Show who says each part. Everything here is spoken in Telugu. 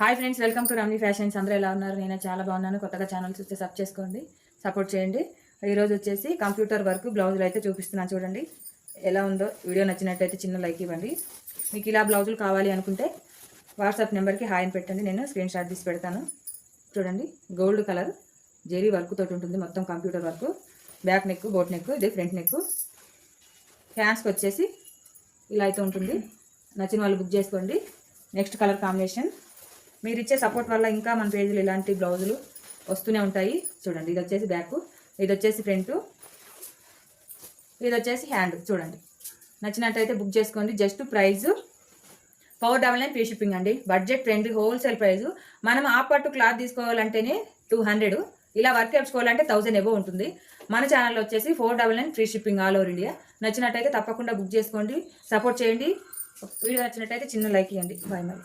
Speaker 1: Hi friends welcome to Ramni fashions అందరూ ఎలా ఉన్నారు? నేను చాలా బాగున్నాను. కొత్తగా ఛానల్ చూస్తే సబ్ చేసుకోండి సపోర్ట్ చేయండి. ఈరోజు వచ్చేసి కంప్యూటర్ వర్క్ బ్లౌజులు అయితే చూపిస్తున్నాను చూడండి. ఎలా ఉందో? వీడియో నచ్చినట్టయితే చిన్న లైక్ ఇవ్వండి. మీకు ఇలా బ్లౌజులు కావాలి అనుకుంటే వాట్సాప్ నెంబర్కి హాయ్ అని పెట్టండి. నేను స్క్రీన్ షాట్ తీసి పెడతాను. చూడండి గోల్డ్ కలర్ జెరీ వర్క్ తోటి ఉంటుంది మొత్తం computer work back neck boat neck ఇది ఫ్రంట్ నెక్ హ్యాండ్స్కి వచ్చేసి ఇలా అయితే ఉంటుంది. నచ్చిన వాళ్ళు బుక్ చేసుకోండి. నెక్స్ట్ కలర్ కాంబినేషన్ మీరు ఇచ్చే సపోర్ట్ వల్ల ఇంకా మన పేజీలు ఇలాంటి బ్లౌజులు వస్తూనే ఉంటాయి. చూడండి ఇది వచ్చేసి బ్యాక్ ఇది వచ్చేసి ఫ్రంట్ ఇది వచ్చేసి హ్యాండ్ చూడండి. నచ్చినట్టయితే బుక్ చేసుకోండి. Just price power double nine free shipping అండి. బడ్జెట్ ఫ్రెండ్లీ హోల్సేల్ ప్రైస్ మనం ఆ పట్టు క్లాత్ తీసుకోవాలంటేనే టూ హండ్రెడ్ ఇలా వర్క్ వేసుకోవాలంటే థౌసండ్ ఎబో ఉంటుంది. మన ఛానల్లో వచ్చేసి four double nine free shipping all over India నచ్చినట్టయితే తప్పకుండా బుక్ చేసుకోండి. సపోర్ట్ చేయండి. వీడియో నచ్చినట్టయితే చిన్న లైక్ ఇవ్వండి. బాయ్ మరి